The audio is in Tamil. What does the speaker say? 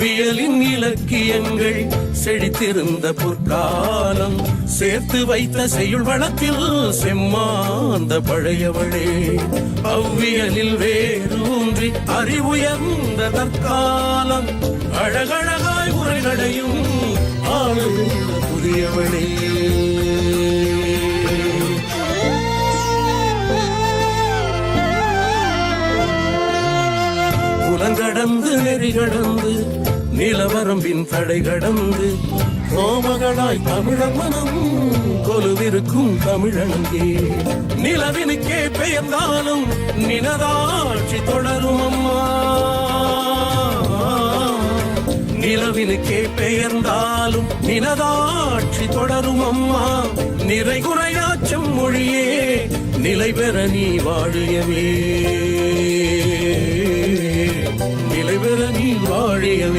வியலின் இலக்கியங்கள் செழித்திருந்த பொற்காலம் சேர்த்து வைத்த செய்யுள் வளத்தில் செம்மாந்த பழையவளே. அவ்வியலில் வேரூன்றி அறிவுயர்ந்த தற்காலம் அழகழகாய் உரைகளையும் ஆளுகின்ற புதியவளே. புலங்கடந்து நெறி கடந்து நிலவரம்பின் தடை கடந்து கோமகளாய் தமிழர் மனம் கொலுவிருக்கும் தமிழங்கே நிலவினுக்கே பெயர்ந்தாலும் நினதாட்சி தொடரும் அம்மா. நிலவினுக்கே பெயர்ந்தாலும் நினதாட்சி தொடரும் அம்மா. நிறை குறையாச்சம் மொழியே நிலை பெற நீ வாழியவே. நிலை பெற நீ வாழியவே.